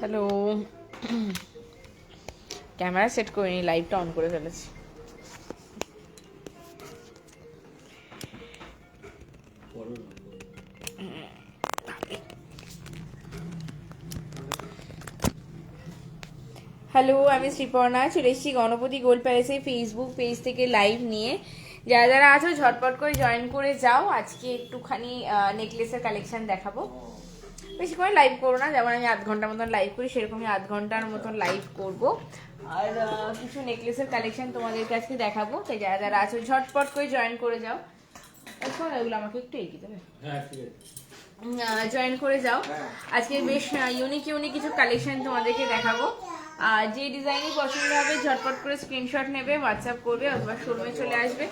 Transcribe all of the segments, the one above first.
Hello camera set করিনি লাইভটা on করে ফেলেছি। হ্যালো আমি শ্রীপর্ণা, চলে এসেছি গণপতি গোল্ড প্যালেসে ফেসবুক পেজ থেকে লাইভ নিয়ে। যারা যারা আছো, ঝটপট করে জয়েন করে যাও। আজকে একটুখানি নেকলেসের কালেকশন দেখাবো। বেশি করে লাইভ করব না যেমন আমি আধ ঘণ্টার মতন লাইভ করি সেরকমই আধ ঘণ্টার মতন লাইভ করব। আর কিছু নেকলেসের কালেকশন তোমাদের কাছে দেখাবো তাই যারা যারা আছো ঝটপট করে জয়েন করে যাও। এখন এগুলো আমাকে একটু এগিয়ে দেবে। হ্যাঁ জয়েন করে যাও। আজকে বেশ ইউনিক ইউনিক কিছু কালেকশন তোমাদেরকে দেখাবো। আর যে ডিজাইনই পছন্দ হবে ঝটপট করে স্ক্রিনশট নেবে হোয়াটসঅ্যাপ করবে অথবা শোরুমে চলে আসবে।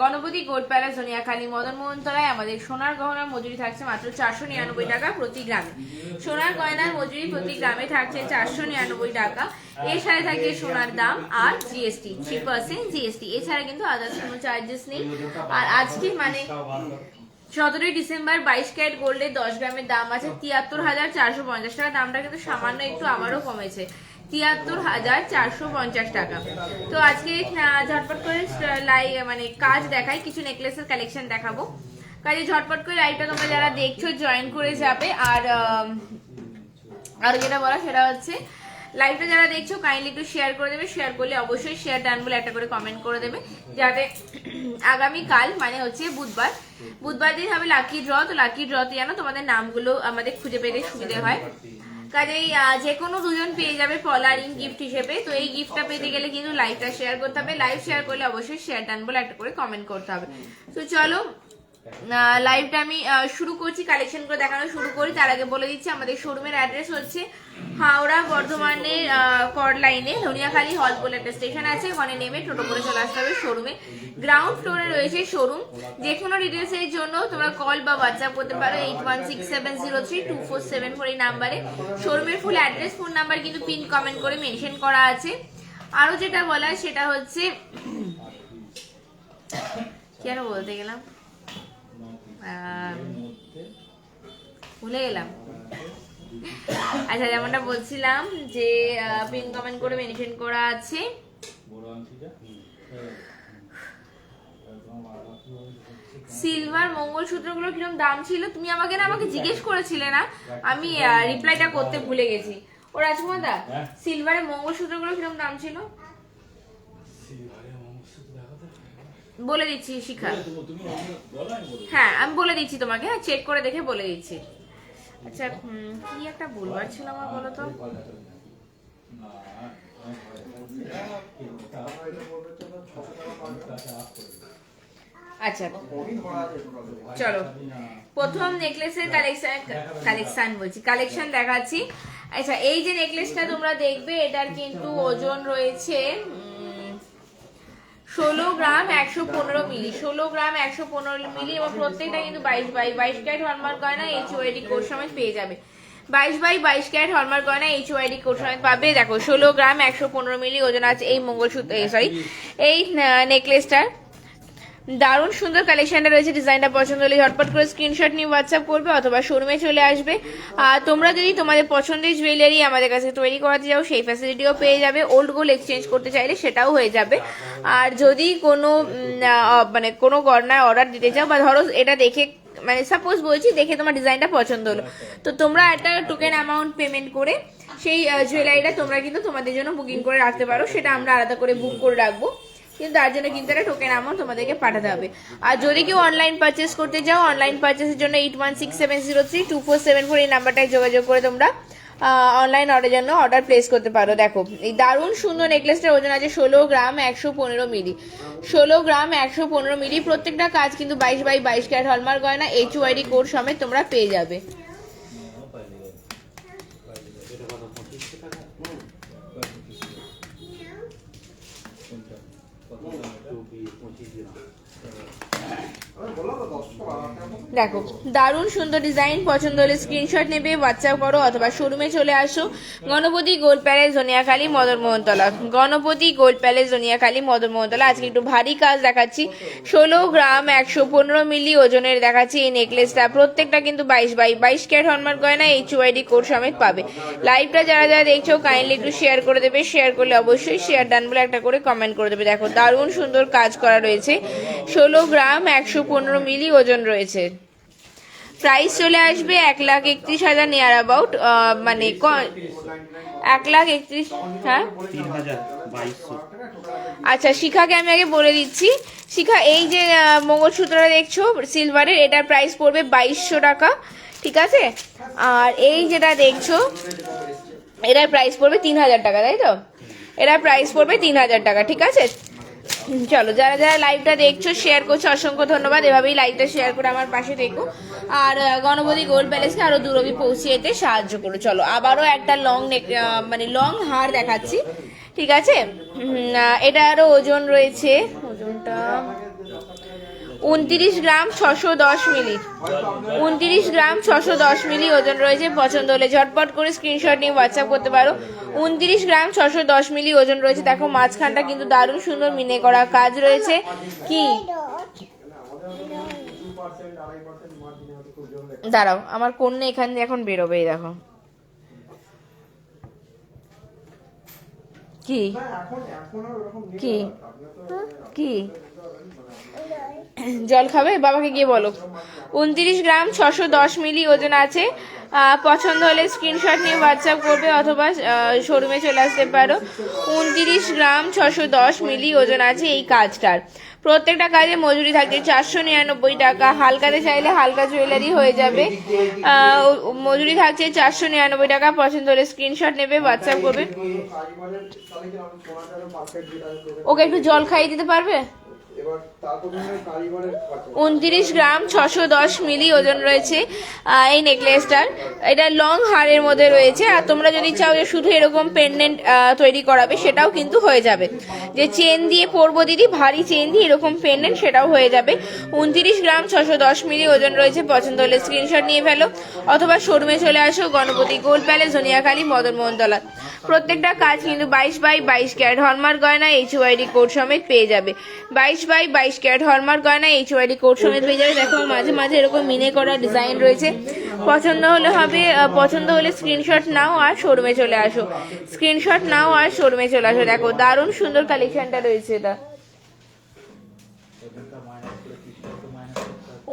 গণপতি প্যালেস জনিয়াখালী মদন মোহন তলায় আমাদের সোনার গহনার মজুরি থাকছে মাত্র চারশো নিরানব্বই টাকা প্রতি গ্রামে। সোনার গয়নার মজুরি প্রতি গ্রামে থাকছে চারশো নিরানব্বই টাকা। সাথে থাকে সোনার দাম আর জিএসটি থ্রি পার্সেন্ট জিএসটি এছাড়া কিন্তু আদার্স কোনো চার্জেস নেই। আর আজকে মানে সতেরোই ডিসেম্বর বাইশ ক্যারেট গোল্ডের দশ গ্রামের দাম আছে তিয়াত্তর হাজার চারশো পঞ্চাশ টাকা। দামটা কিন্তু সামান্য একটু আমারও কমেছে। তিয়াত্তর হাজার চারশো পঞ্চাশ টাকা। তো আজকে ঝটপট করে, লাই মানে কাজ দেখাই, কিছু নেকলেসের কালেকশন দেখাবো। কাজে ঝটপট করে লাইভটা তোমরা যারা দেখছ জয়েন করে যাবে। আর আর যেটা বলা সেটা হচ্ছে লাইভটা যারা দেখছ কাইন্ডলি একটু শেয়ার করে দেবে। শেয়ার করলে অবশ্যই শেয়ার ডান বলে একটা করে কমেন্ট করে দেবে। যাতে, আগামী কাল মানে হচ্ছে বুধবার বুধবার দিন হবে লাকি ড্র তো লাকি ড্রতে যেন তোমাদের নামগুলো আমাদের খুঁজে পেতে সুবিধে হয়। কাজেই যে কোনো দুজন পেয়ে যাবে পলার ইন গিফট হিসেবে। তো এই গিফটটা পেতে গেলে কিন্তু লাইভটা শেয়ার করতে হবে। লাইভ শেয়ার করলে অবশ্যই শেয়ার ডান বলে একটা করে কমেন্ট করতে হবে। তো চলো লাইভটা আমি শুরু করছি কালেকশন করে দেখানো শুরু করি। তার আগে বলে দিচ্ছি, আমাদের শোরুমের অ্যাড্রেস হচ্ছে হাওড়া বর্ধমানের কর লাইনে ধনিয়াখালী হল বলে একটা স্টেশন আছে। ওখানে নেমে টোটো করে চলে আসতে হবে শোরুমে গ্রাউন্ড ফ্লোরে রয়েছে শোরুম যে কোনো ডিটেলস এর জন্য তোমরা কল বা হোয়াটসঅ্যাপ করতে পারো eight one six seven zero three two four seven four এই নাম্বারে শোরুমের ফুল অ্যাড্রেস ফোন নাম্বার কিন্তু পিন কমেন্ট করে মেনশন করা আছে। আরও যেটা বলা সেটা হচ্ছে, কি আরও বলতে গেলাম? ভুলে গেলাম। আচ্ছা যেমনটা বলছিলাম যে পিন কমেন্ট করে মেনশন করা আছে। সিলভার মঙ্গলসূত্রগুলো কীরকম দাম ছিল? তুমি আমাকে না আমাকে জিজ্ঞেস করেছিলে না। আমি রিপ্লাইটা করতে ভুলে গেছি। ও রাজকুমারদা হ্যাঁ। সিলভারের মঙ্গলসূত্রগুলো কীরকম দাম ছিল? বলে দিচ্ছি শিখা। হ্যাঁ আমি বলে দিচ্ছি তোমাকে হ্যাঁ চেক করে দেখে বলে দিচ্ছি। আচ্ছা কি একটা বলবার ছিল আমার বলো তো? আচ্ছা চলো। প্রথম নেকলেসের কালেকশন কালেকশন বলছি কালেকশন দেখাচ্ছি। আচ্ছা এই যে নেকলেসটা তোমরা দেখবে এটার কিন্তু ওজন রয়েছে ষোলো গ্রাম একশো পনেরো মিলি, ষোলো গ্রাম একশো পনেরো মিলি এবং প্রত্যেকটা কিন্তু বাইশ বাই, বাইশ ক্যারেট হলমার্ক গয়না এইচ ওয়াইডি কোড সময় পেয়ে যাবে। বাইশ বাই, বাইশ ক্যারেট হলমার্ক গয়না এইচ ওয়াইডি কোড সমেত পাবে। দেখো, ষোলো গ্রাম একশো পনেরো মিলি, ওজন আছে এই মঙ্গলসূত্র সরি এই নেকলেসটার দারুণ সুন্দর কালেকশনটা রয়েছে ডিজাইনটা পছন্দ হলে ঝটপট করে স্ক্রিনশট নিয়ে হোয়াটসঅ্যাপ করবে অথবা শোরুমে চলে আসবে। আর তোমরা যদি তোমাদের পছন্দের জুয়েলারি আমাদের কাছে তৈরি করাতে যাও, সেই ফ্যাসিলিটিও পেয়ে যাবে। ওল্ড গোল্ড এক্সচেঞ্জ করতে চাইলে সেটাও হয়ে যাবে। আর যদি কোনো মানে কোনো গড়নায় অর্ডার দিতে চাও, বা ধরো এটা দেখে মানে সাপোজ বলছি দেখে তোমার ডিজাইনটা পছন্দ হলো। তো তোমরা একটা টোকেন অ্যামাউন্ট পেমেন্ট করে সেই জুয়েলারিটা তোমরা কিন্তু তোমাদের জন্য বুকিং করে রাখতে পারো। সেটা আমরা আলাদা করে বুক করে রাখব। কিন্তু তার জন্য কিন্তু একটা টোকেন অ্যামাউন্ট তোমাদেরকে পাঠাতে হবে। আর যদি কেউ অনলাইন পারচেস করতে চাও অনলাইন পারচেসের জন্য eight one six seven zero three two four seven four এই নাম্বারটায় যোগাযোগ করে তোমরা অনলাইন অর্ডারের জন্য অর্ডার প্লেস করতে পারো। দেখো, এই দারুণ সুন্দর নেকলেসটার ওজন আছে ষোলো গ্রাম একশো পনেরো মিলি। ষোলো গ্রাম একশো পনেরো মিলি, প্রত্যেকটা কাজ কিন্তু বাইশ বাই বাইশ ক্যারেট হলমার্ক গয়না এইচ ওয়াইডি কোড সমেত তোমরা পেয়ে যাবে। দেখো, দারুণ সুন্দর ডিজাইন পছন্দ হলে স্ক্রিনশট নেবে হোয়াটসঅ্যাপ করো অথবা শোরুমে চলে আসো। Ganapati gold palace, Janiyakhali, Madan Mohantala. Ganapati gold palace, Janiyakhali, Madan Mohantala. আজকে একটু ভারী কাজ দেখাচ্ছি। ষোলো গ্রাম, একশো পনেরো মিলি ওজনের দেখাচ্ছি এই নেকলেসটা প্রত্যেকটা কিন্তু বাইশ বাই বাইশ ক্যারেট হলমার্ক গয়না এইচ ওয়াইডি কোড সমেত পাবে। লাইভটা যারা যারা দেখছ কাইন্ডলি একটু শেয়ার করে দেবে। শেয়ার করলে অবশ্যই শেয়ার ডান বলে একটা করে কমেন্ট করে দেবে। দেখো, দারুণ সুন্দর কাজ করা রয়েছে। ষোলো গ্রাম, একশো পনেরো মিলি ওজন রয়েছে। প্রাইস চলে আসবে এক লাখ একত্রিশ হাজার নিয়ার অ্যাবাউট মানে এক লাখ একত্রিশ হ্যাঁ? আচ্ছা শিখাকে আমি আগে বলে দিচ্ছি। শিখা এই যে মঙ্গলসূত্রটা দেখছ সিলভারের এটার প্রাইস পড়বে বাইশশো টাকা ঠিক আছে? আর এই যেটা দেখছ এটার প্রাইস পড়বে তিন হাজার টাকা তাই তো? এটার প্রাইস পড়বে তিন হাজার টাকা ঠিক আছে? চলো যারা যারা লাইভটা দেখছ শেয়ার করছ অসংখ্য ধন্যবাদ। এভাবেই লাইভটা শেয়ার করে আমার পাশে দেখো আর গণপতি গোল্ড প্যালেসকে আরও দূর অব্দি পৌঁছে যেতে সাহায্য করো। চলো আবারও একটা লং নেক মানে লং হার দেখাচ্ছি। ঠিক আছে? উম, আহ, এটা আরও ওজন রয়েছে ওজনটা উনত্রিশ গ্রাম ছশো দশ মিলি। উনত্রিশ গ্রাম ছশো দশ মিলি ওজন রয়েছে পছন্দ হলে ঝটপট করে স্ক্রিনশট নিয়ে হোয়াটসঅ্যাপ করতে পারো। উনত্রিশ গ্রাম ছশো দশ মিলি ওজন রয়েছে দেখো মাঝখানটা কিন্তু দারুণ সুন্দর মিনে করা কাজ রয়েছে। কি? দাঁড়াও আমার কন্যা এখান দিয়ে এখন বেরোবে দেখো। কি? কি? কি? জল খাবে? বাবাকে গিয়ে বলো। উনত্রিশ গ্রাম ছশো দশ মিলি ওজন আছে। পছন্দ হলে স্ক্রিনশট নিয়ে হোয়াটসঅ্যাপ করবে অথবা শোরুমে চলে আসতে পারো। উনত্রিশ গ্রাম ছশো দশ মিলি ওজন আছে এই কাজটার। প্রত্যেকটা কাজে মজুরি থাকছে চারশো নিরানব্বই টাকা। হালকাতে চাইলে হালকা জুয়েলারি হয়ে যাবে। মজুরি থাকছে চারশো নিরানব্বই টাকা। পছন্দ হলে স্ক্রিনশট নেবে হোয়াটসঅ্যাপ করবে। ওকে, একটু জল খাইয়ে দিতে পারবে? উনত্রিশ গ্রাম ছশো দশ মিলি ওজন রয়েছে এই নেকলেসটার। এটা লং হারের মধ্যে রয়েছে, আর তোমরা যদি চাও যে শুধু এরকম পেন্ডেন্ট তৈরি করাবে, সেটাও কিন্তু হয়ে যাবে। যে চেন দিয়ে পরবো দিদি, ভারী চেন দিয়ে এরকম পেন্ডেন্ট সেটাও হয়ে যাবে। উনত্রিশ গ্রাম ছশো দশ মিলি ওজন রয়েছে, পছন্দ হলে স্ক্রিনশট নিয়ে ফেলো। অথবা শোরুমে চলে আসো, গণপতি গোল্ড প্যালেস জনিয়াখালী মদন মোহনতলা। প্রত্যেকটা কাজ কিন্তু বাইশ বাই বাইশ ক্যারেট। হলমার্ক গয়না এইচ ওয়াইডি কোড সমেত পেয়ে যাবে। বাইশ বাই, বাইশ ক্যারেট হলমার্ক গয়না এইচ ওয়াইডি কোড সমেত পেয়ে যাবে। দেখো, মাঝে মাঝে এরকম মিনে করা ডিজাইন রয়েছে। পছন্দ হলে হবে পছন্দ হলে স্ক্রিনশট নাও আর শোরুমে চলে আসো। স্ক্রিনশট নাও আর শোরুমে চলে আসো। দেখো, দারুণ সুন্দর কালেকশনটা রয়েছে এটা।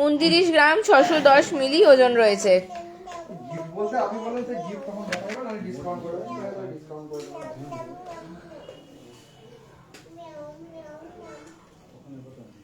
উনত্রিশ গ্রাম, ছশো দশ মিলি ওজন রয়েছে। করে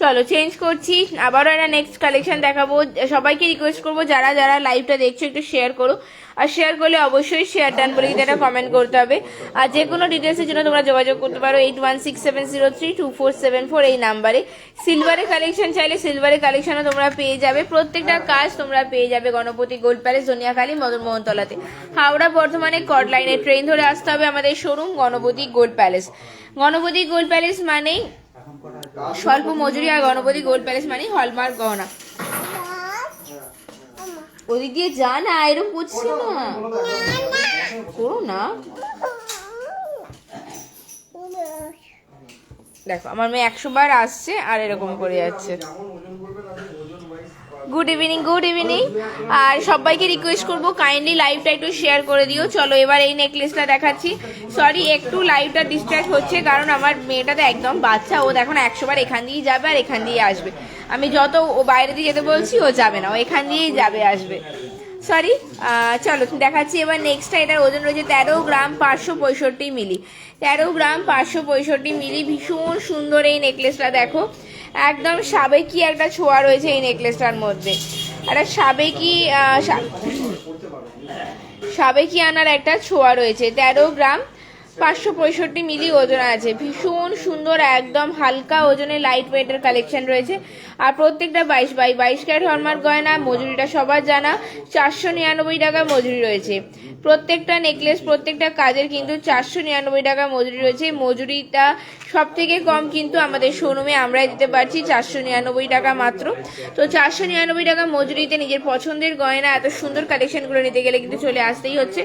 চলো চেঞ্জ করছি। আবারও একটা নেক্সট কালেকশন দেখাবো। সবাইকে রিকোয়েস্ট করব, যারা যারা লাইভটা দেখছ, একটু শেয়ার করো। আর শেয়ার করলে অবশ্যই শেয়ার ডান বলে একটা কমেন্ট করতে হবে। আর যে কোনো ডিটেলসের জন্য তোমরা যোগাযোগ করতে পারো eight one six seven zero three two four seven four এই নাম্বারে সিলভারের কালেকশন চাইলে সিলভারের কালেকশনও তোমরা পেয়ে যাবে। প্রত্যেকটা কাজ তোমরা পেয়ে যাবে গণপতি গোল্ড প্যালেস জনিয়াখালী মদন মোহনতলাতে হাওড়া বর্ধমানে কট লাইনে ট্রেন ধরে আসতে হবে আমাদের showroom Ganapati gold palace Ganapati gold palace মানেই স্বল্প মজুরি আর গণপতি গোল্ড প্যালেস মানে হলমার্ক গহনা ওদিক দিয়ে যা না এরকম করছি না। করো না। দেখো, আমার মেয়ে একশো বার আসছে আর এরকম করে যাচ্ছে যেমন ওজন করবেন আপনি ওজন wise good evening good evening আর সবাইকে রিকোয়েস্ট করব কাইন্ডলি লাইভটা একটু শেয়ার করে দিও। চলো, এবার এই নেকলেসটা দেখাচ্ছি। সরি একটু লাইভটা ডিস্ট্র্যাক্ট হচ্ছে, কারণ আমার মেয়েটা তো একদম বাচ্চা। ও দেখো একশো বার এখান দিয়েই যাবে আর এখান দিয়ে আসবে। আমি যত ও বাইরে দিয়ে যেতে বলছি, ও যাবে না। ও এখান দিয়েই যাবে, আসবে। সরি চলো, দেখাচ্ছি এবার নেক্সটটা এটার ওজন রয়েছে তেরো গ্রাম পাঁচশো পঁয়ষট্টি মিলি। তেরো গ্রাম পাঁচশো পঁয়ষট্টি মিলি, ভীষণ সুন্দর এই নেকলেসটা দেখো। একদম সাবেকি একটা ছোঁয়া রয়েছে এই নেকলেসটার মধ্যে। একটা সাবেকি সাবেকি আনার একটা ছোঁয়া রয়েছে, তেরো গ্রাম। পাঁচশো পঁয়ষট্টি মিলি ওজন আছে। ভীষণ সুন্দর, একদম হালকা ওজনে লাইট ওয়েটের কালেকশন রয়েছে। আর প্রত্যেকটা বাইশ বাই বাইশ ক্যারেট হলমার্ক গয়না, মজুরিটা সবার জানা। চারশো নিরানব্বই টাকা মজুরি রয়েছে। প্রত্যেকটা নেকলেস প্রত্যেকটা কাজের কিন্তু চারশো নিরানব্বই টাকা মজুরি রয়েছে। মজুরিটা সব থেকে কম কিন্তু আমাদের শোরুমে আমরাই দিতে পারছি, চারশো নিরানব্বই টাকা মাত্র। তো চারশো নিরানব্বই টাকা মজুরিতে নিজের পছন্দের গয়না, এত সুন্দর কালেকশনগুলো নিতে গেলে কিন্তু চলে আসতেই হচ্ছে।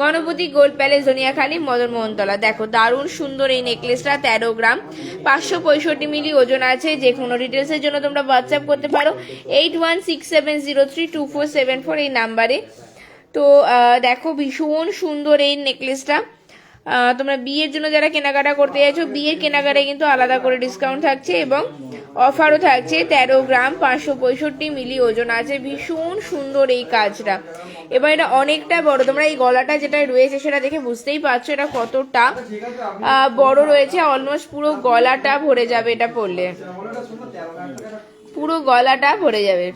গণপতি গোল্ড প্যালেস জনিয়াখালী মদন মোহনতলা দেখো, দারুণ সুন্দর এই নেকলেসটা তেরো গ্রাম। পাঁচশো পঁয়ষট্টি মিলি ওজন আছে, যে কোনো ডিটেলসের জন্য তোমরা হোয়াটসঅ্যাপ করতে পারো। Eight one six seven zero three two four seven four এই নাম্বারে তো দেখো, ভীষণ সুন্দর এই নেকলেসটা তোমরা বিয়ের জন্য যারা কেনাকাটা করতে যাচ্ছ, বিয়ের কেনাকাটায় কিন্তু আলাদা করে ডিসকাউন্ট থাকছে এবং অফারও থাকছে। তেরো গ্রাম পাঁচশো পঁয়ষট্টি মিলি ওজন আছে। ভীষণ সুন্দর এই কাজটা। এবার এটা অনেকটা বড়। তোমরা এই গলাটা যেটা রয়েছে সেটা দেখে বুঝতেই পারছ এটা কতটা বড় রয়েছে। অলমোস্ট পুরো গলাটা ভরে যাবে এটা টাকা পুরো গলাটা ভরে যাবে।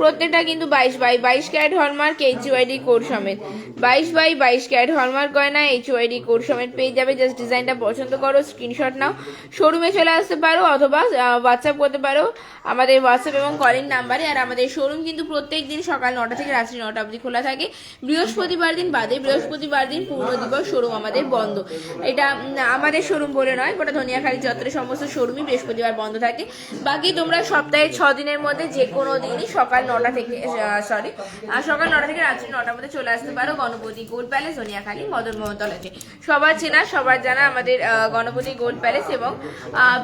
প্রত্যেকটা কিন্তু বাইশ বাই বাইশ carat hallmark H UID code সমেত। বাইশ বাই বাইশ ক্যারেট হলমার্ক গয়না এইচ ওয়াইডি কোড সমেত পেয়ে যাবে। জাস্ট ডিজাইনটা পছন্দ করো স্ক্রিনশট নাও। শোরুমে চলে আসতে পারো অথবা হোয়াটসঅ্যাপ করতে পারো। আমাদের হোয়াটসঅ্যাপ এবং কলিং নাম্বারে আর আমাদের শোরুম কিন্তু প্রত্যেক দিন সকাল নটা থেকে রাত্রি নটা অবধি খোলা থাকে। বৃহস্পতিবার দিন বাদে বৃহস্পতিবার দিন পূর্ণ দিবস শোরুম আমাদের বন্ধ। এটা আমাদের শোরুম বলে নয়, গোটা ধনিয়াখালী চত্বরের সমস্ত শোরুমই বৃহস্পতিবার বন্ধ থাকে। বাকি তোমরা সপ্তাহে ছ দিনের মধ্যে যে কোনো দিনই সকাল নটা থেকে সরি সকাল নটা থেকে রাত্রি নটার মধ্যে চলে আসতে পারো গণপতি গোল্ড প্যালেস, ধনিয়াখালী, মদন মোহনতলাতে। সবার চেনা, সবার জানা আমাদের গণপতি গোল্ড প্যালেস এবং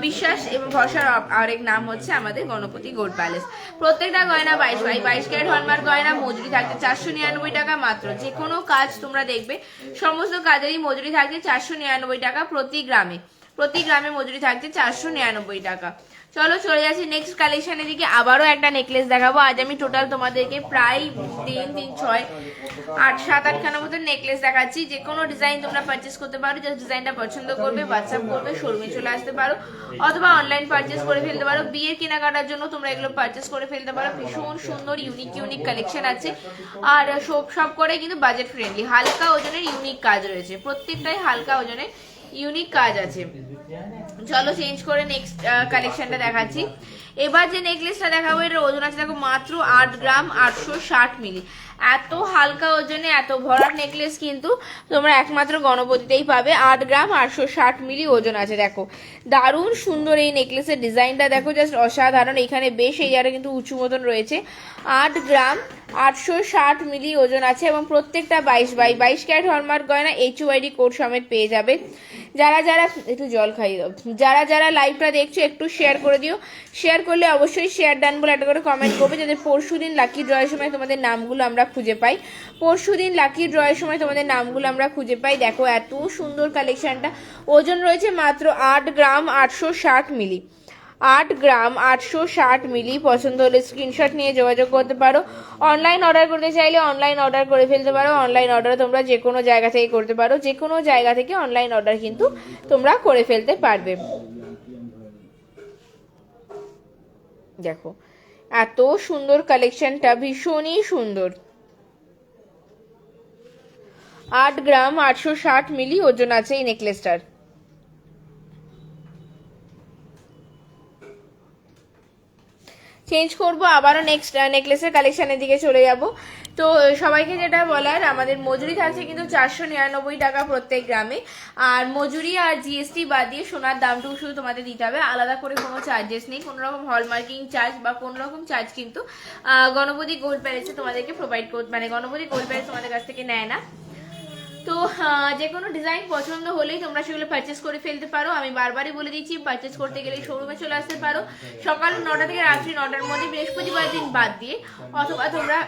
বিশ্বাস এবং ভরসার আরেক নাম হচ্ছে আমাদের গণপতি গোল্ড প্যালেস। প্রত্যেকটা গয়না বাইশ বাই বাইশ ক্যারেট হলমার্ক গয়না, মজুরি থাকছে চারশো নিরানব্বই টাকা মাত্র। যে কোনো কাজ তোমরা দেখবে, সমস্ত কাজেরই মজুরি থাকছে চারশো নিরানব্বই টাকা প্রতি গ্রামে। প্রতি গ্রামে মজুরি থাকছে চারশো নিরানব্বই টাকা। চলো, চলে যাচ্ছি নেক্সট কালেকশনের দিকে। আবারও একটা নেকলেস দেখাবো। আজ আমি টোটাল তোমাদেরকে প্রায় তিন তিন, ছয়, আট, সাত, আটখানা মতো নেকলেস দেখাচ্ছি। যে কোনো ডিজাইন তোমরা পারচেস করতে পারো। যে ডিজাইনটা পছন্দ করবে হোয়াটসঅ্যাপ করবে শোরুমে চলে আসতে পারো। অথবা অনলাইন পারচেস করে ফেলতে পারো। বিয়ের কেনাকাটার জন্য তোমরা এগুলো পারচেস করে ফেলতে পারো। ভীষণ সুন্দর ইউনিক ইউনিক কালেকশন আছে। আর সব সব করে কিন্তু বাজেট ফ্রেন্ডলি হালকা ওজনের ইউনিক কাজ রয়েছে। প্রত্যেকটাই হালকা ওজনের ইউনিক কাজ আছে। চলো চেঞ্জ করে নেক্সট কালেকশনটা দেখাচ্ছি। এবার যে নেকলেসটা দেখাবো, এটার ওজন আছে দেখো মাত্র আট গ্রাম আটশো ষাট মিলি। এত হালকা ওজনে, এত ভরাট নেকলেস কিন্তু তোমরা একমাত্র গণপতিতেই পাবে। আট গ্রাম আটশো ষাট মিলি ওজন আছে, দেখো। দারুণ সুন্দর এই নেকলেসের ডিজাইনটা দেখো জাস্ট অসাধারণ। এখানে বেশ এই জায়গাটা কিন্তু উঁচু মতন রয়েছে। আট গ্রাম আটশো ষাট মিলি ওজন আছে এবং প্রত্যেকটা বাইশ বাই বাইশ ক্যারেট হলমার্ক গয়না এইচ ওয়াইডি কোড সমেত পেয়ে যাবে। যারা যারা, একটু জল খাইয়ে দাও যারা যারা লাইভটা দেখছ, একটু শেয়ার করে দিও। শেয়ার করলে অবশ্যই শেয়ার ডান বলে একটা করে কমেন্ট করবে, যাতে পরশু দিন লাকি ড্রয়ের সময় তোমাদের নামগুলো আমরা খুঁজে পাই। পরশু দিন লাকি ড্রয়ের সময় তোমাদের নামগুলো আমরা খুঁজে পাই। দেখো, এত সুন্দর কালেকশানটা ওজন রয়েছে মাত্র আট গ্রাম আটশো ষাট মিলি আট গ্রাম আটশো ষাট মিলি, পছন্দ হলে স্ক্রিনশট নিয়ে যোগাযোগ করতে পারো। অনলাইন অর্ডার করতে চাইলে অনলাইন অর্ডার করে ফেলতে পারো। অনলাইন অর্ডার তোমরা যে কোনো জায়গা থেকে করতে পারো। যে কোনো জায়গা থেকে অনলাইন অর্ডার কিন্তু তোমরা করে ফেলতে পারবে। দেখো, এত সুন্দর কালেকশনটা ভীষণই সুন্দর। আট গ্রাম আটশো ষাট মিলি ওজন আছে এই নেকলেসটার চেঞ্জ করব, আবারও নেক্সট নেকলেসের কালেকশানের দিকে চলে যাব। তো সবাইকে যেটা বলার, আমাদের মজুরি থাকছে কিন্তু চারশো নিরানব্বই টাকা প্রত্যেক গ্রামে। আর মজুরি আর জিএসটি বাদ দিয়ে সোনার দামটুকু শুধু তোমাদের দিতে হবে। আলাদা করে কোনো চার্জেস নেই, কোনো রকম হলমার্কিং চার্জ বা কোনো রকম চার্জ কিন্তু গণপতি গোল্ড প্যালেসে তোমাদেরকে প্রোভাইড কর মানে গণপতি গোল্ড প্যালেস তোমাদের কাছ থেকে নেয় না। তো যে কোনো ডিজাইন পছন্দ হলেই তোমরা সেগুলো পারচেস করে ফেলতে পারো। আমি বারবারই বলে দিচ্ছি পারচেস করতে গেলে শোরুমে চলে আসতে পারো। সকাল নটা থেকে রাত্রি নটার মধ্যে বৃহস্পতিবার দিন বাদ দিয়ে, অথবা তোমরা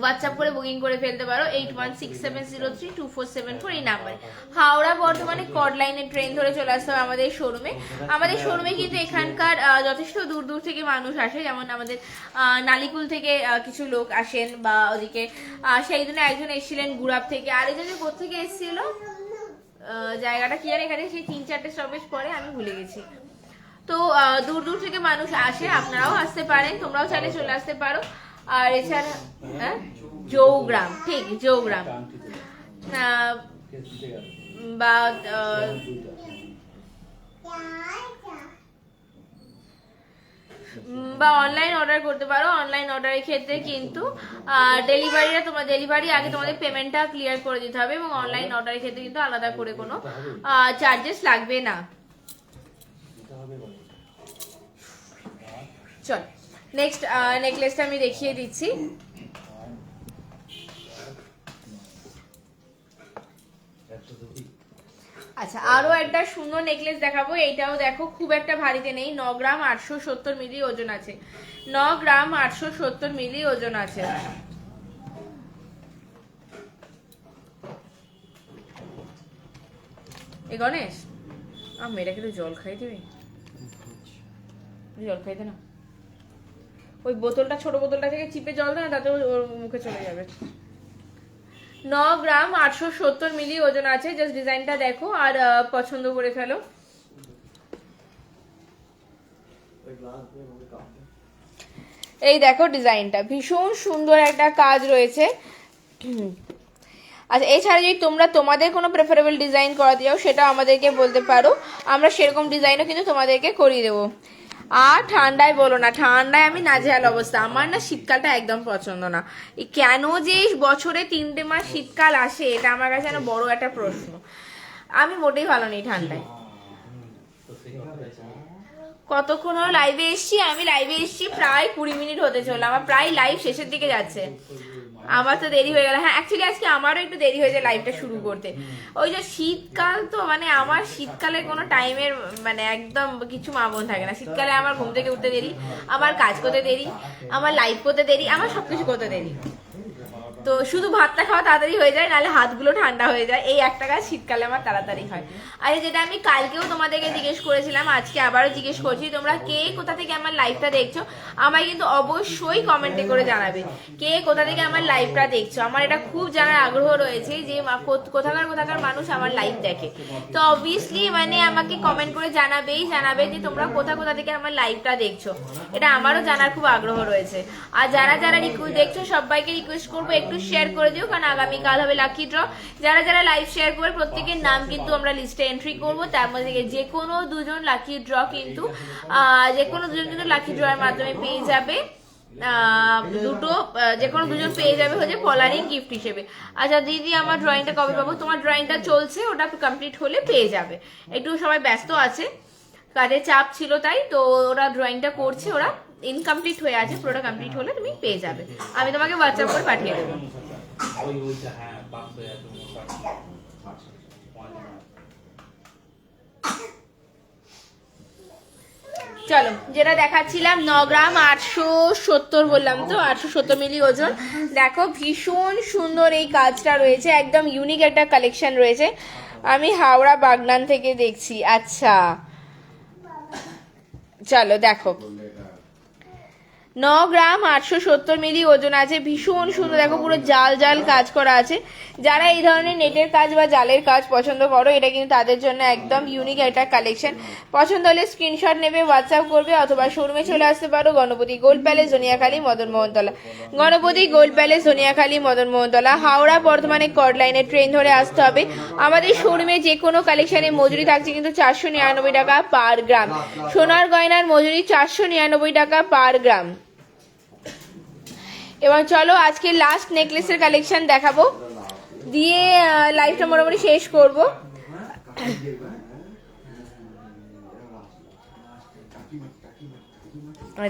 হোয়াটসঅ্যাপ করে বুকিং করে ফেলতে পারো eight one six seven zero three two four seven four এই নাম্বারে হাওড়া বর্ধমানে কড লাইনে ট্রেন ধরে চলে আসতে হবে আমাদের শোরুমে আমাদের শোরুমে কিন্তু এখানকার যথেষ্ট দূর দূর থেকে মানুষ আসে। যেমন আমাদের নালিকুল থেকে কিছু লোক আসেন বা ওদিকে সেই জন্য একজন এসেছিলেন গুড়াব থেকে। আর একজন কোথেকে এসেছিল জায়গাটা কি আর এখানে সেই তিন চারটে স্টপেজ পরে আমি ভুলে গেছি। তো দূর দূর থেকে মানুষ আসে আপনারাও আসতে পারেন তোমরাও চাইলে চলে আসতে পারো। আর এছাড়া হ্যাঁ? জৌগ্রাম ঠিক জৌগ্রাম। বা বা অনলাইন অর্ডার করতে পারো। অনলাইন অর্ডারের ক্ষেত্রে কিন্তু ডেলিভারিটা তোমার ডেলিভারি আগে তোমাদের পেমেন্টটা ক্লিয়ার করে দিতে হবে এবং অনলাইন অর্ডারের ক্ষেত্রে কিন্তু আলাদা করে কোনো চার্জেস লাগবে না। চল। নেক্সট নেকলেসটা আমি দেখিয়ে দিচ্ছি। আচ্ছা আরও একটা সুন্দর নেকলেস দেখাবো। এইটাও দেখো, খুব একটা ভারীতে নেই। ন গ্রাম আটশো সত্তর মিলি ওজন আছে। ন গ্রাম আটশো সত্তর মিলি ওজন আছে। এ গণেশ, আম মেয়েটাকে তো জল খাই দিবি? জল খাইতে না। ওই বোতলটা, ছোট বোতলটা থেকে চিপে জল দেয়, তাতে ওর- মুখে চলে যাবে। ন গ্রাম আটশো সত্তর মিলি ওজন আছে জাস্ট ডিজাইনটা দেখো আর পছন্দ করে ফেলো। এই দেখো ডিজাইনটা ভীষণ সুন্দর একটা কাজ রয়েছে। আচ্ছা এছাড়া যদি তোমরা তোমাদের কোনো প্রেফারেবল ডিজাইন করাতে চাও সেটা আমাদেরকে বলতে পারো। আমরা সেরকম ডিজাইনও কিন্তু তোমাদেরকে করিয়ে দেবো। আর ঠান্ডায় বলো না, ঠান্ডায় আমি নাজেহাল অবস্থা। আমার না শীতকালটা একদম পছন্দ না। কেন যে বছরে তিনটে মাস শীতকাল আসে, এটা আমার কাছে যেন বড় একটা প্রশ্ন। আমি মোটেই ভালো নেই ঠান্ডায়। কতক্ষণ হলো লাইভে এসছি? আমি লাইভে এসছি প্রায় কুড়ি মিনিট হতে চলল। আমার প্রায় লাইভ শেষের দিকে যাচ্ছে। আমার তো দেরি হয়ে গেল। হ্যাঁ অ্যাকচুয়ালি আজকে আমারও একটু দেরি হয়েছে লাইভটা শুরু করতে। ওই যে শীতকাল তো মানে আমার শীতকালে কোনো টাইমের মানে একদম কিছু মামন থাকে না। শীতকালে আমার ঘুম থেকে উঠতে দেরি, আমার কাজ করতে দেরি, আমার লাইভ করতে দেরি, আমার সবকিছু করতে দেরি। তো শুধু ভাতটা খাওয়া তাড়াতাড়ি হয়ে যায়, নাহলে হাতগুলো ঠান্ডা হয়ে যায়। এই একটা কাজ শীতকালে আমার তাড়াতাড়ি হয়। আর যেটা আমি কালকেও তোমাদেরকে জিজ্ঞেস করেছিলাম, আজকে আবারও জিজ্ঞেস করছি, তোমরা কে কোথা থেকে আমার লাইভটা দেখছ, আমায় কিন্তু অবশ্যই কমেন্টে করে জানাবে। কে কোথা থেকে আমার লাইভটা দেখছ? আমার এটা খুব জানার আগ্রহ রয়েছে যে কোথাকার কোথাকার মানুষ আমার লাইভ দেখে। তো অবভিয়াসলি মানে আমাকে কমেন্ট করে জানাবেই, জানাবে যে তোমরা কোথা কোথা থেকে আমার লাইভটা দেখছ। এটা আমারও জানার খুব আগ্রহ রয়েছে। আর যারা যারা রিকোয়েস্ট দেখছ, সবাইকে রিকোয়েস্ট করব একটু শেয়ার করে দিও, কারণ আগামীকাল হবে লাকি ড্র যারা যারা লাইভ শেয়ার করবে, প্রত্যেকের নাম কিন্তু আমরা লিস্টে এন্ট্রি করব। তার মধ্যে থেকে যে কোনো দুজন লাকি ড্র কিন্তু যে কোনো দুজন কিন্তু লাকি ড্র এর মাধ্যমে পেয়ে যাবে। দুটো যে কোনো দুজন পেয়ে যাবে হচ্ছে পলারিং গিফট হিসেবে। আচ্ছা দিদি, আমার ড্রয়িংটা কবে পাবো? তোমার ড্রয়িংটা চলছে, ওটা কমপ্লিট হলে পেয়ে যাবে। একটু সবাই ব্যস্ত আছে, কাজের চাপ ছিল তাই, তো ওরা ড্রয়িংটা করছে ওরা। ইনকমপ্লিট হয়ে আছে, পুরোটা কমপ্লিট হলে তুমি পেয়ে যাবে। আমি তোমাকে হোয়াটসঅ্যাপ করে পাঠিয়ে দেবো। চলো, যেটা দেখাচ্ছিলাম, ন গ্রাম আটশো সত্তর বললাম তো, আটশো সত্তর মিলি ওজন। দেখো, ভীষণ সুন্দর এই কাজটা রয়েছে, একদম ইউনিক একটা কালেকশন রয়েছে। আমি হাওড়া বাগনান থেকে দেখছি আচ্ছা। চলো, দেখো। ন গ্রাম আটশো সত্তর মিলি ওজন আছে। ভীষণ সুন্দর। দেখো পুরো জাল জাল কাজ করা আছে। যারা এই ধরনের নেটের কাজ বা জালের কাজ পছন্দ করো, এটা কিন্তু তাদের জন্য একদম ইউনিক একটা কালেকশন পছন্দ হলে স্ক্রিনশট নেবে হোয়াটসঅ্যাপ করবে অথবা শোরুমে চলে আসতে পারো। Ganapati gold palace Janiakhali Madan Mohantala. Ganapati gold palace Janiakhali Madan Mohantala. Howrah বর্ধমানে কর্ড লাইনে ট্রেন ধরে আসতে হবে। আমাদের শোরুমে যে কোনো কালেকশনে মজুরি থাকছে কিন্তু চারশো নিরানব্বই টাকা পার গ্রাম সোনার গয়নার মজুরি চারশো নিরানব্বই টাকা পার গ্রাম এবার চলো আজকে লাস্ট নেকলেসের কালেকশন দেখাবো। দিয়ে লাইফটা মোটামুটি শেষ করব।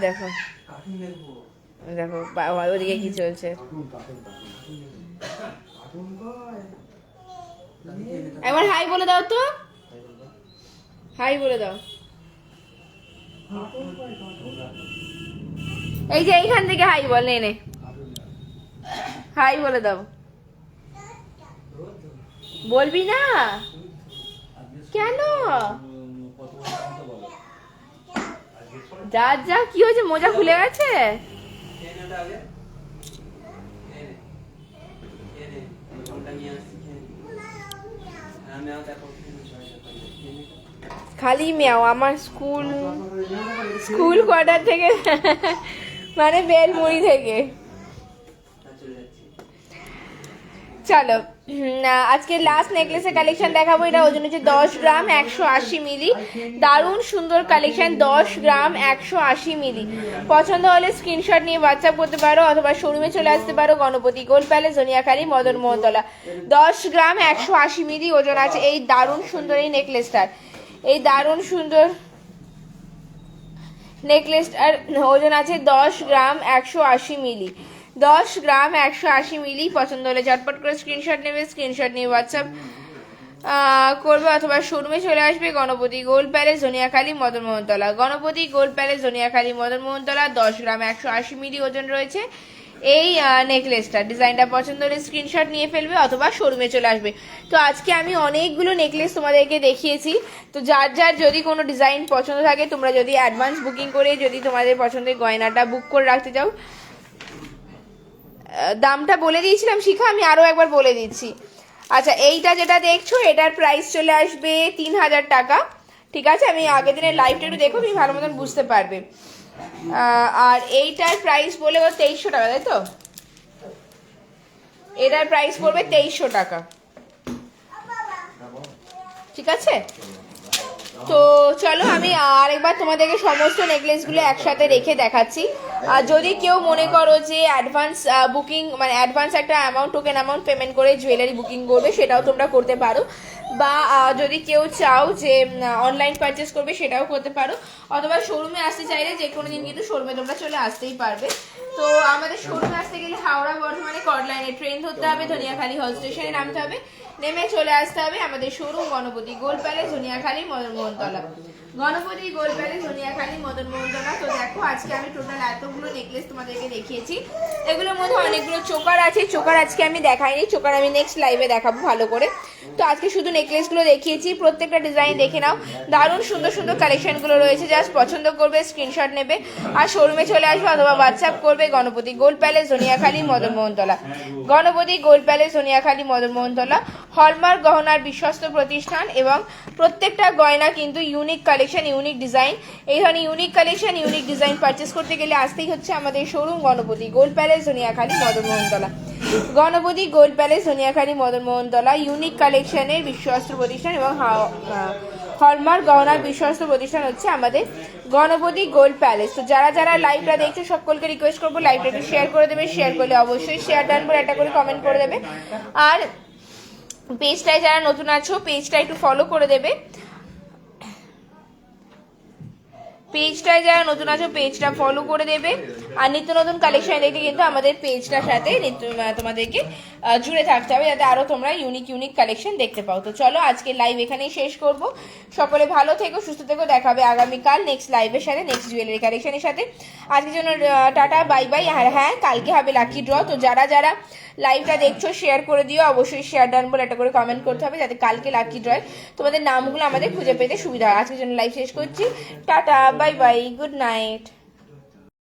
দেখো। দেখো ওদিকে কি চলছে। একবার হাই বলে দাও তো। হাই বলে দাও। এই যে এইখান থেকে হাই বল নে। হাই বলে দাও। বলবি না? কেন? যা যা, কি হয়েছে? মোজা খুলে গেছে? খালি মেয়াও, আমার স্কুল স্কুল কোয়ার্টার থেকে মানে বেলমুড়ি থেকে। চলো। আজকে লাস্ট নেকলেসের কালেকশন দেখাবো। এটা ওজন হচ্ছে দশ গ্রাম, একশো আশি মিলি। দারুণ সুন্দর কালেকশন দশ গ্রাম, একশো আশি মিলি। পছন্দ হলে স্ক্রিনশট নিয়ে হোয়াটসঅ্যাপ করতে পারো অথবা শোরুমে চলে আসতে পারো। Ganapati gold palace Janiakhali, Madan Mohantala. দশ গ্রাম, একশো আশি মিলি ওজন আছে এই দারুণ সুন্দর এই নেকলেসটার এই দারুণ সুন্দর নেকলেসটার ওজন আছে দশ গ্রাম, একশো আশি মিলি। দশ গ্রাম একশো আশি মিলি পছন্দ হলে ঝটপট করে স্ক্রিনশট নেবে স্ক্রিনশট নিয়ে হোয়াটসঅ্যাপ করবে অথবা শোরুমে চলে আসবে Ganapati gold palace Janiakhali Madan Mohantala. Ganapati gold palace Janiakhali Madan Mohantala, দশ গ্রাম একশো আশি মিলি ওজন রয়েছে। এই নেকলেসটা ডিজাইনটা পছন্দ হলে স্ক্রিনশট নিয়ে ফেলবে অথবা শোরুমে চলে আসবে। তো আজকে আমি অনেকগুলো নেকলেস তোমাদেরকে দেখিয়েছি। তো যার যার যদি কোনো ডিজাইন পছন্দ থাকে, তোমরা যদি অ্যাডভান্স বুকিং করে যদি তোমাদের পছন্দের গয়নাটা বুক করে রাখতে চাও দামটা বলে দিয়েছিলাম, শিখা, আমি আরও একবার বলে দিচ্ছি। আচ্ছা এইটা যেটা দেখছ, এটার প্রাইস চলে আসবে তিন হাজার টাকা। ঠিক আছে, আমি আগের দিনের লাইভটা একটু দেখো, তুমি ভালো মতন বুঝতে পারবে। আর এইটার প্রাইস বলে তেইশশো টাকা, তাই তো? এটার প্রাইস পড়বে তেইশশো টাকা। ঠিক আছে? তো চলো আমি আরেকবার তোমাদেরকে সমস্ত নেকলেসগুলো একসাথে রেখে দেখাচ্ছি। আর যদি কেউ মনে করো যে অ্যাডভান্স বুকিং মানে অ্যাডভান্স একটা অ্যামাউন্ট টোকেন অ্যামাউন্ট পেমেন্ট করে জুয়েলারি বুকিং করবে, সেটাও তোমরা করতে পারো। বা যদি কেউ চাও যে অনলাইন পারচেস করবে, সেটাও করতে পারো। অথবা শোরুমে আসতে চাইলে যে কোনো দিন কিন্তু শোরুমে তোমরা চলে আসতেই পারবে। তো আমাদের শোরুমে আসতে গেলে হাওড়া বর্ধমানে কটলাইনে ট্রেন ধরতে হবে, ধনিয়াখালী হল স্টেশনে নামতে হবে। নেমে চলে আসতে হবে আমাদের showroom Ganapati gold palace Juniakhali Madan Mohantala Ganapati gold palace Dhaniakhali Madan Mohantala তো দেখো, আজকে আমি টোটাল এতগুলো নেকলেস তোমাদেরকে দেখিয়েছি। এগুলোর মধ্যে অনেকগুলো চোকার আছে। চোকার আজকে আমি দেখাইনি। চোকার আমি নেক্সট লাইভে দেখাবো ভালো করে। তো আজকে শুধু নেকলেসগুলো দেখিয়েছি। প্রত্যেকটা ডিজাইন দেখে নাও। দারুণ সুন্দর সুন্দর কালেকশনগুলো রয়েছে। জাস্ট পছন্দ করবে স্ক্রিনশট নেবে। আর শোরুমে চলে আসবে অথবা হোয়াটসঅ্যাপ করবে Ganapati gold palace Dhaniakhali Madan Mohantala Ganapati gold palace Dhaniakhali Madan Mohantala hallmark গহনার বিশ্বস্ত প্রতিষ্ঠান এবং প্রত্যেকটা গয়না কিন্তু ইউনিক কালেকশন ইউনিক ডিজাইন এই ধরনের unique collection unique design purchase করতে গেলে আসতেই হচ্ছে আমাদের showroom Ganapati gold palace Dhaniakhali Madan Mohantala Ganapati gold palace Dhaniakhali Madan Mohantala unique কালেকশনের বিশ্বস্ত প্রতিষ্ঠান এবং হলমার্ক গহনার বিশ্বস্ত প্রতিষ্ঠান হচ্ছে আমাদের গণপতি গোল্ড প্যালেস তো যারা যারা লাইভটা দেখছ, সকলকে রিকোয়েস্ট করব লাইভটা একটু শেয়ার করে দেবে। শেয়ার করলে অবশ্যই শেয়ার ডান করে একটা করে কমেন্ট করে দেবে। আর পেজটায় যারা নতুন আছো পেজটা একটু ফলো করে দেবে। পেজটায় যারা নতুন আছো, পেজটা ফলো করে দেবে। আর নিত্য নতুন কালেকশন দেখতে কিন্তু আমাদের পেজটার সাথে নিত্য তোমাদেরকে জুড়ে থাকতে হবে, যাতে আরও তোমরা ইউনিক ইউনিক কালেকশন দেখতে পাও। তো চলো আজকে লাইভ এখানেই শেষ করব। সকলে ভালো থেকো, সুস্থ থেকো দেখাবে আগামীকাল নেক্সট লাইভের সাথে নেক্সট জুয়েলারি কালেকশনের সাথে। আজকের জন্য টাটা বাই বাই আর হ্যাঁ কালকে হবে লাকি ড্র তো যারা যারা লাইভটা দেখছ শেয়ার করে দিও। অবশ্যই শেয়ার ডান বলে একটা করে কমেন্ট করতে হবে, যাতে কালকে লাকি ড্রয় তোমাদের নামগুলো আমাদের খুঁজে পেতে সুবিধা হয়। আজকের জন্য লাইভ শেষ করছি। Tata bye bye good night